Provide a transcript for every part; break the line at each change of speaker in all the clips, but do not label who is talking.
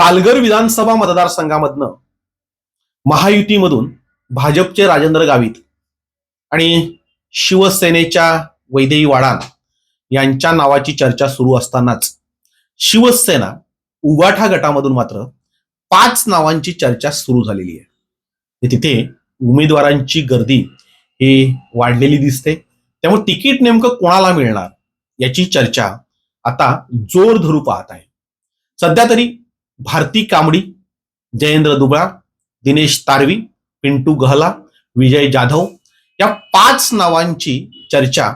पालघर विधानसभा मतदारसंघामधनं महायुतीमधून भाजपचे राजेंद्र गावित आणि शिवसेनेच्या वैदेही वाडान यांच्या नावाची चर्चा सुरू असतानाच शिवसेना उगाठा गटामधून मात्र पाच नावांची चर्चा सुरू झालेली आहे. तिथे उमेदवारांची गर्दी ही वाढलेली दिसते. त्यामुळे तिकीट नेमकं कोणाला मिळणार याची चर्चा आता जोर धरू पाहत आहे. सध्या तरी भारती कांबडी जयेंद्र दुबळा दिनेश तारवी पिंटू गहला विजय जाधव या पाच नावांची चर्चा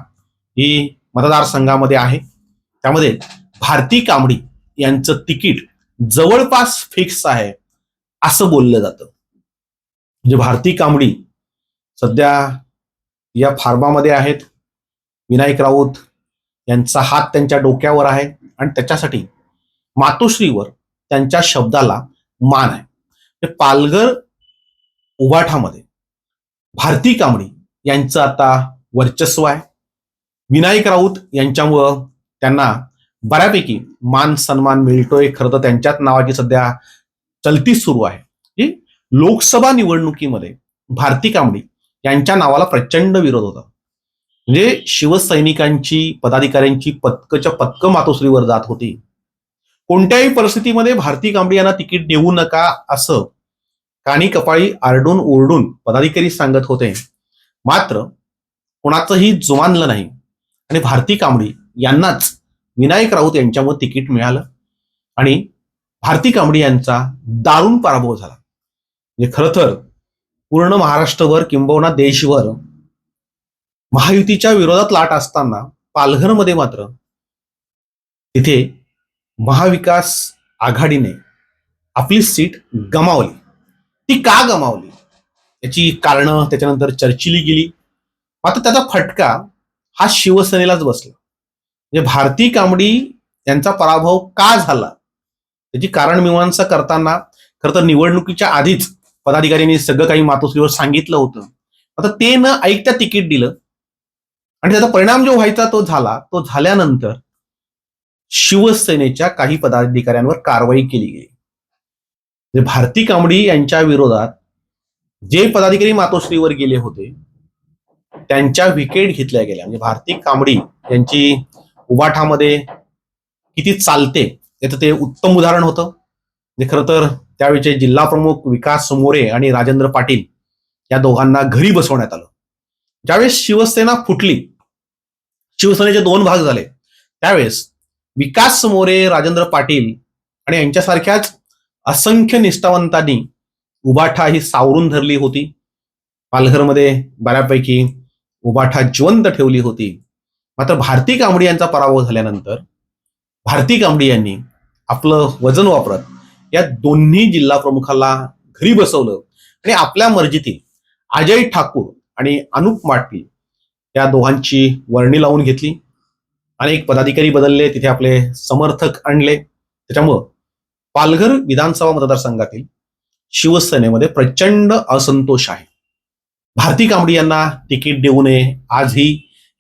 ही मतदारसंघामध्ये आहे. त्यामध्ये भारती कांबडी यांचं तिकीट जवळपास फिक्स आहे असं बोललं जातं. म्हणजे भारती कांबडी सध्या या फार्मामध्ये आहेत. विनायक राऊत यांचा हात त्यांच्या डोक्यावर आहे आणि त्याच्यासाठी मातोश्रीवर त्यांच्या शब्दाला मान आहे. म्हणजे पालघर उभाठामध्ये भारती कांबडी यांचं आता वर्चस्व आहे. विनायक राऊत यांच्यामुळं त्यांना बऱ्यापैकी मान सन्मान मिळतोय. खरं तर त्यांच्याच नावाची सध्या चलती सुरू आहे. की लोकसभा निवडणुकीमध्ये भारती कांबडी यांच्या नावाला प्रचंड विरोध होता. म्हणजे शिवसैनिकांची पदाधिकाऱ्यांची पथकच्या पथकं मातोश्रीवर जात होती कोणत्याही परिस्थितीमध्ये भारती कांबडी यांना तिकीट देऊ नका असं काणी कपाळी आरडून ओरडून पदाधिकारी सांगत होते. मात्र कोणाचंही जुमानलं नाही. आणि भारती कांबडी यांनाच विनायक राऊत यांच्यामुळे तिकीट मिळालं. आणि भारती कांबडी यांचा दारुण पराभव झाला. म्हणजे खरं तर पूर्ण महाराष्ट्रभर किंबहुना देशभर महायुतीच्या विरोधात लाट असताना पालघरमध्ये मात्र तिथे महाविकास आघाडीने आपली सीट गमावली. ती का गमावली? त्याची कारणं त्याच्यानंतर चर्चिली गेली. मात्र त्याचा फटका हा शिवसेनेलाच बसला. म्हणजे भारती कांबडी यांचा पराभव का झाला? त्याची कारण मीमांसा करताना खरं तर निवडणुकीच्या आधीच पदाधिकाऱ्यांनी सगळं काही मातोश्रीवर सांगितलं होतं. आता ते न ऐकता तिकीट दिलं. आणि त्याचा परिणाम जो व्हायचा तो झाला तो झाल्यानंतर शिवसेनेच्या काही पदाधिकाऱ्यांवर कारवाई केली गेली. म्हणजे भारती कांबडी यांच्या विरोधात जे पदाधिकारी मातोश्रीवर गेले होते त्यांच्या विकेट घेतल्या गेल्या. म्हणजे भारती कांबडी यांची उवाठामध्ये किती चालते याचं ते उत्तम उदाहरण होतं. म्हणजे खरं तर त्यावेळचे जिल्हा प्रमुख विकास मोरे आणि राजेंद्र पाटील या दोघांना घरी बसवण्यात आलं. ज्यावेळेस शिवसेना फुटली शिवसेनेचे दोन भाग झाले त्यावेळेस विकास मोरे राजेंद्र पाटील आणि यांच्यासारख्याच असंख्य निष्ठावंतांनी उबाठा ही सावरून धरली होती. पालघरमध्ये बऱ्यापैकी उबाठा जिवंत ठेवली होती. मात्र भारती कांबडी यांचा पराभव झाल्यानंतर भारती कांबडी यांनी आपलं वजन वापरत या दोन्ही जिल्हा प्रमुखाला घरी बसवलं आणि आपल्या मर्जीतील अजय ठाकूर आणि अनुप माटली या दोघांची वर्णी लावून घेतली. अनेक पदाधिकारी बदलले तिथे आपले समर्थक आणले. त्याच्यामुळं पालघर विधानसभा मतदारसंघातील शिवसेनेमध्ये प्रचंड असंतोष आहे. भारती कांबडी यांना तिकीट देऊ नये आजही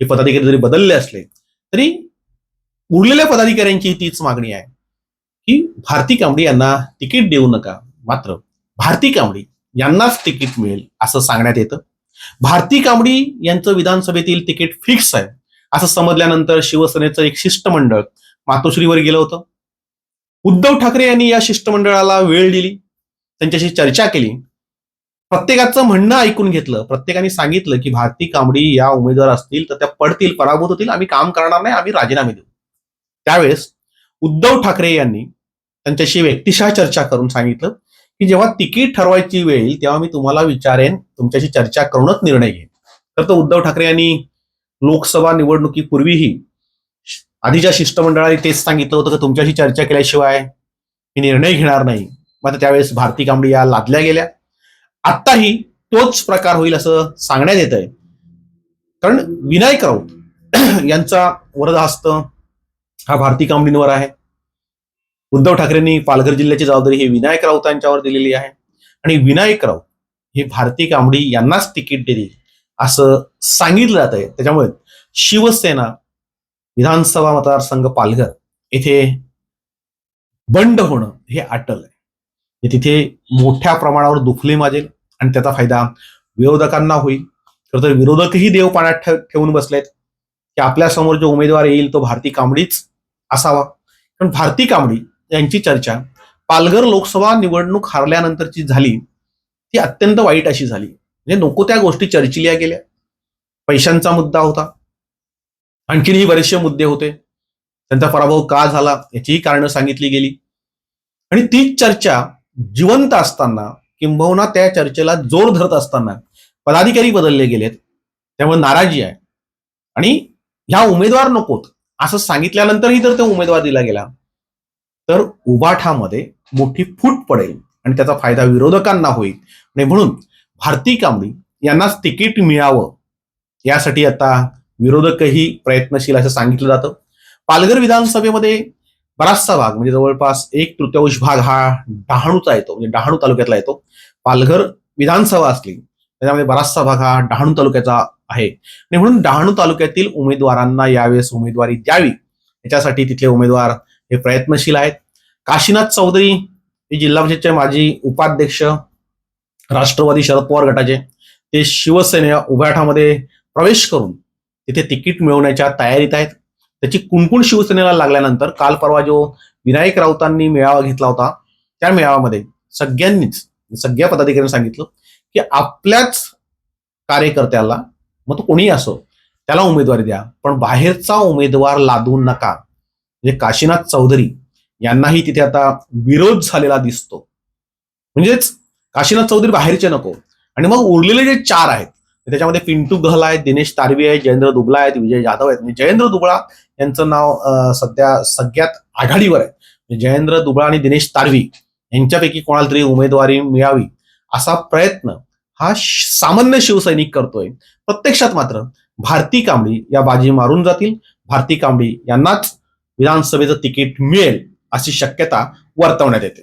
हे पदाधिकारी जरी बदलले असले तरी उरलेल्या पदाधिकाऱ्यांची तीच मागणी आहे की भारती कांबडी यांना तिकीट देऊ नका. मात्र भारती कांबडी यांनाच तिकीट मिळेल असं सांगण्यात येतं. भारती कांबडी यांचं विधानसभेतील तिकीट फिक्स आहे. असं समजल्यानंतर शिवसेनेचं एक शिष्टमंडळ मातोश्रीवर गेलं होतं. उद्धव ठाकरे यांनी या शिष्टमंडळाला वेळ दिली त्यांच्याशी चर्चा केली. प्रत्येकाचं म्हणणं ऐकून घेतलं. प्रत्येकाने सांगितलं की भारती कांबडी या उमेदवार असतील तर त्या पडतील पराभूत होतील आम्ही काम करणार नाही आम्ही राजीनामे देऊ. त्यावेळेस उद्धव ठाकरे यांनी त्यांच्याशी व्यक्तिशः चर्चा करून सांगितलं की जेव्हा तिकीट ठरवायची वेळ येईल तेव्हा मी तुम्हाला विचारेन तुमच्याशी चर्चा करूनच निर्णय घेईन. तर तो उद्धव ठाकरे यांनी लोकसभा निवडणुकीपूर्वीही आधीच्या शिष्टमंडळाने तेच सांगितलं होतं की तुमच्याशी चर्चा केल्याशिवाय मी निर्णय घेणार नाही. मात्र त्यावेळेस भारती कांबडी या लादल्या गेल्या. आत्ताही तोच प्रकार होईल असं सांगण्यात येत आहे कारण विनायक राऊत यांचा वरदहस्त हा भारती कांबळींवर आहे. उद्धव ठाकरेंनी पालघर जिल्ह्याची जबाबदारी ही विनायक राऊत यांच्यावर दिलेली आहे. आणि विनायक राऊत हे भारती कांबडी यांनाच तिकीट दिली असं सांगितलं जात आहे त्याच्यामुळे शिवसेना विधानसभा मतदारसंघ पालघर येथे बंड होणं हे अटल आहे. तिथे मोठ्या प्रमाणावर दुखले माजेल आणि त्याचा फायदा विरोधकांना होईल. खरं तर विरोधकही देव पाण्यात ठेवून बसलेत की आपल्यासमोर जो उमेदवार येईल तो भारती कांबळीच असावा. पण भारती कांबळी यांची चर्चा पालघर लोकसभा निवडणूक हारल्यानंतरची झाली ती अत्यंत वाईट अशी झाली. म्हणजे नको त्या गोष्टी चर्चिल्या गेल्या. पैशांचा मुद्दा होता. आणखीनही बरेचसे मुद्दे होते. त्यांचा पराभव का झाला याचीही कारणं सांगितली गेली. आणि तीच चर्चा जिवंत असताना किंबहुना त्या चर्चेला जोर धरत असताना पदाधिकारी बदलले गेलेत. त्यामुळे नाराजी आहे. आणि ह्या उमेदवार नकोत असं सांगितल्यानंतरही जर तो उमेदवार दिला गेला तर उबाठामध्ये मोठी फूट पडेल. आणि त्याचा फायदा विरोधकांना होईल. आणि म्हणून भारती कांबळी यांनाच तिकीट मिळावं यासाठी आता विरोधकही प्रयत्नशील असं सांगितलं जातं. पालघर विधानसभेमध्ये बराचसा भाग म्हणजे जवळपास एक तृतीयांश भाग हा डहाणूचा येतो म्हणजे डहाणू तालुक्यातला येतो. पालघर विधानसभा असली त्याच्यामध्ये बराचसा भाग हा डहाणू तालुक्याचा आहे. आणि म्हणून डहाणू तालुक्यातील उमेदवारांना यावेळेस उमेदवारी द्यावी याच्यासाठी तिथले उमेदवार हे प्रयत्नशील आहेत. काशीनाथ चौधरी हे जिल्हा परिषदचे माजी उपाध्यक्ष राष्ट्रवादी शरद पवार गटाचे. ते शिवसेने उभाठामध्ये प्रवेश करून तिथे तिकीट मिळवण्याच्या तयारीत आहेत. त्याची कुणकुण शिवसेनेला लागल्यानंतर काल परवा जो विनायक राऊतांनी मेळावा घेतला होता त्या मेळाव्यामध्ये सगळ्यांनीच सगळ्या पदाधिकाऱ्यांनी सांगितलं की आपल्याच कार्यकर्त्याला मग तो कोणीही असो त्याला उमेदवारी द्या पण बाहेरचा उमेदवार लादू नका. म्हणजे काशीनाथ चौधरी यांनाही तिथे आता विरोध झालेला दिसतो. म्हणजेच काशीनाथ चौधरी बाहेरचे नको. आणि मग उरलेले जे चार आहेत त्याच्यामध्ये पिंटू गहल आहेत दिनेश तारवी आहेत जयेंद्र दुबळा आहेत विजय जाधव आहेत. म्हणजे जयेंद्र दुबळा यांचं नाव सध्या सगळ्यात आघाडीवर आहे. म्हणजे जयेंद्र दुबळा आणि दिनेश तारवी यांच्यापैकी कोणाला तरी उमेदवारी मिळावी असा प्रयत्न हा सामान्य शिवसैनिक करतोय. प्रत्यक्षात मात्र भारती कांबळी या बाजी मारून जातील. भारती कांबळी यांनाच विधानसभेचं तिकीट मिळेल अशी शक्यता वर्तवण्यात येते.